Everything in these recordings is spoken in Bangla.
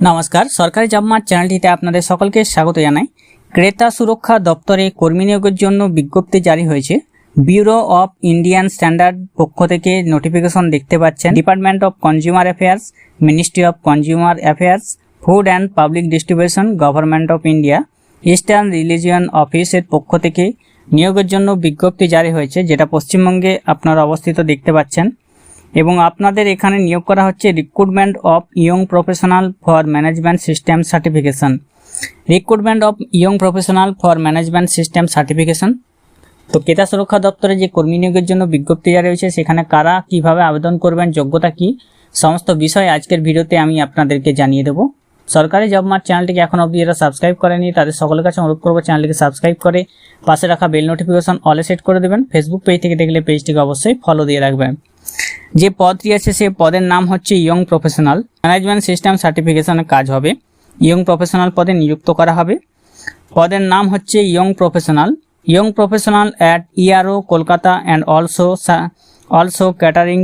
নমস্কার, সরকারি জব চ্যানেলটিতে আপনাদের সকলকে স্বাগত জানাই। ক্রেতা সুরক্ষা দপ্তরে কর্মী নিয়োগের জন্য বিজ্ঞপ্তি জারি হয়েছে। ব্যুরো অফ ইন্ডিয়ান স্ট্যান্ডার্ড পক্ষ থেকে নোটিফিকেশন দেখতে পাচ্ছেন। Department of consumer affairs ministry of consumer affairs food and public distribution government of India eastern region অফিসের পক্ষ থেকে নিয়োগের জন্য বিজ্ঞপ্তি জারি হয়েছে, যেটা পশ্চিমবঙ্গে আপনারা অবস্থিত দেখতে পাচ্ছেন। এবং আপনাদের এখানে নিয়োগ করা হচ্ছে recruitment of young professional for management system certification recruitment of young professional for management system certification তো ক্রেতা সুরক্ষা দপ্তরে যে কর্মী নিয়োগের জন্য বিজ্ঞপ্তি জারি হয়েছে, সেখানে কারা কীভাবে আবেদন করবেন, যোগ্যতা কি, সমস্ত বিষয় আজকের ভিডিওতে আমি আপনাদেরকে জানিয়ে দেবো। সরকারি জব মার্ট চ্যানেলটিকে এখন অবধি যারা সাবস্ক্রাইব করেনি, তাদের সকলের কাছে অনুরোধ করব চ্যানেলটিকে সাবস্ক্রাইব করে পাশে রাখা বেল নোটিফিকেশন অলে সেট করে দেবেন। ফেসবুক পেজ থেকে দেখলে পেজটিকে অবশ্যই ফলো দিয়ে রাখবেন। যে পদটি আছে সে পদের নাম হচ্ছে ইয়ং প্রফেশনাল। ম্যানেজমেন্ট সিস্টেম সার্টিফিকেশনের কাজ হবে। ইয়ং প্রফেশনাল পদে নিযুক্ত করা হবে। পদের নাম হচ্ছে young professional. Young professional at ERO Kolkata and also also catering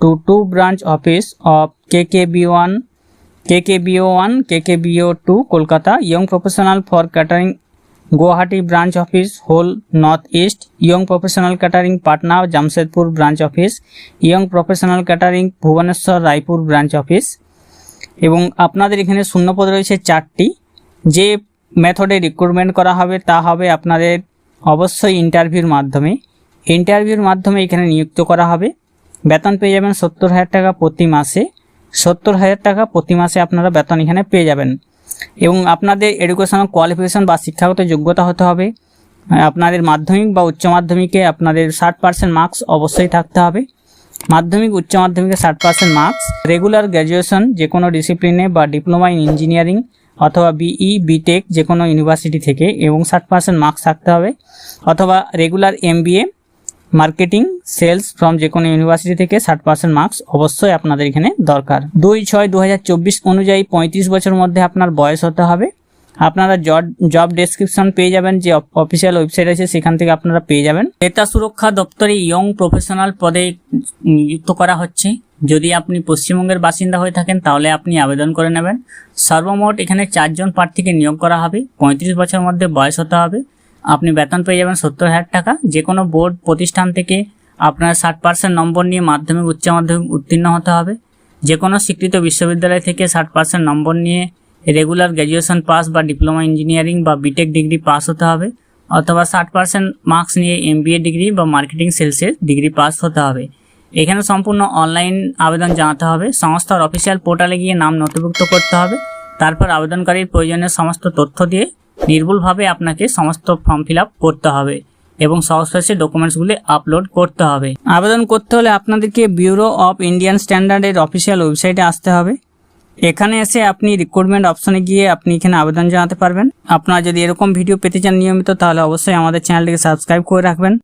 to to branch office of K K B one K K BO one K K BO two Kolkata Guwahati branch office whole north east, young professional catering Patna, Jamshedpur branch office, young professional catering Bhubaneswar, Raipur branch office. এবং আপনাদের এখানে শূন্যপদ রয়েছে চারটি। যে মেথডে রিক্রুটমেন্ট করা হবে, তা হবে আপনাদের অবশ্যই ইন্টারভিউর মাধ্যমে। ইন্টারভিউর মাধ্যমে এখানে নিযুক্ত করা হবে। বেতন পেয়ে যাবেন সত্তর হাজার টাকা প্রতি মাসে। সত্তর হাজার টাকা প্রতি মাসে আপনারা বেতন এখানে পেয়ে যাবেন। এবং আপনাদের এডুকেশনাল কোয়ালিফিকেশন বা শিক্ষাগত যোগ্যতা হতে হবে। আপনাদের মাধ্যমিক বা উচ্চ মাধ্যমিকে আপনাদের ষাট পার্সেন্ট মার্কস অবশ্যই থাকতে হবে। মাধ্যমিক, উচ্চ মাধ্যমিকে ষাট পার্সেন্ট মার্কস রেগুলার গ্র্যাজুয়েশন যে কোনো ডিসিপ্লিনে বা ডিপ্লোমা ইন ইঞ্জিনিয়ারিং অথবা বিই বিটেক যে কোনো ইউনিভার্সিটি থেকে এবং ষাট পার্সেন্ট মার্কস থাকতে হবে। অথবা regular MBA marketing, sales from যে কোনো ইউনিভার্সিটি থেকে ষাট পার্সেন্ট মার্কস অবশ্যই আপনাদের এখানে দরকার। দুই ছয় দু অনুযায়ী পঁয়ত্রিশ বছর মধ্যে আপনার বয়স হতে হবে। আপনারা জব ডেসক্রিপশন পেয়ে যাবেন, যে অফিসিয়াল ওয়েবসাইট আছে, সেখান থেকে আপনারা পেয়ে যাবেন। ক্রেতা সুরক্ষা দপ্তরে ইয়ং প্রফেশনাল পদে নিযুক্ত করা হচ্ছে। যদি আপনি পশ্চিমবঙ্গের বাসিন্দা হয়ে থাকেন, তাহলে আপনি আবেদন করে নেবেন। সর্বমোট এখানে চারজন প্রার্থীকে নিয়োগ করা হবে। পঁয়ত্রিশ বছর মধ্যে বয়স হতে হবে। আপনি বেতন পেয়ে যাবেন সত্তর হাজার টাকা। যে কোনো বোর্ড, প্রতিষ্ঠান থেকে আপনার ষাট পার্সেন্ট নম্বর নিয়ে মাধ্যমিক, উচ্চ মাধ্যমিক উত্তীর্ণ হতে হবে। যে কোনো স্বীকৃত বিশ্ববিদ্যালয় থেকে ষাট পার্সেন্ট নম্বর নিয়ে রেগুলার গ্র্যাজুয়েশন পাস বা ডিপ্লোমা ইঞ্জিনিয়ারিং বা বিটেক ডিগ্রি পাস হতে হবে। অথবা ষাট পার্সেন্ট মার্কস নিয়ে এমবিএ ডিগ্রি বা মার্কেটিং সেলসের ডিগ্রি পাস হতে হবে। এখানে সম্পূর্ণ অনলাইন আবেদন জানাতে হবে। সংস্থার অফিসিয়াল পোর্টালে গিয়ে নাম নথিভুক্ত করতে হবে। তারপর আবেদনকারীর প্রয়োজনীয় সমস্ত তথ্য দিয়ে নির্ভুলভাবে আপনাকে সমস্ত ফর্ম ফিল করতে হবে এবং সহজে ডকুমেন্টসগুলি আপলোড করতে হবে। আবেদন করতে হলে আপনাদেরকে ব্যুরো অফ ইন্ডিয়ান স্ট্যান্ডার্ডের অফিসিয়াল ওয়েবসাইটে আসতে হবে। এখানে এসে আপনি রিক্রুটমেন্ট অপশনে গিয়ে আপনি এখানে আবেদন জানাতে পারবেন। আপনারা যদি এরকম ভিডিও পেতে চান নিয়মিত, তাহলে অবশ্যই আমাদের চ্যানেলটিকে সাবস্ক্রাইব করে রাখবেন।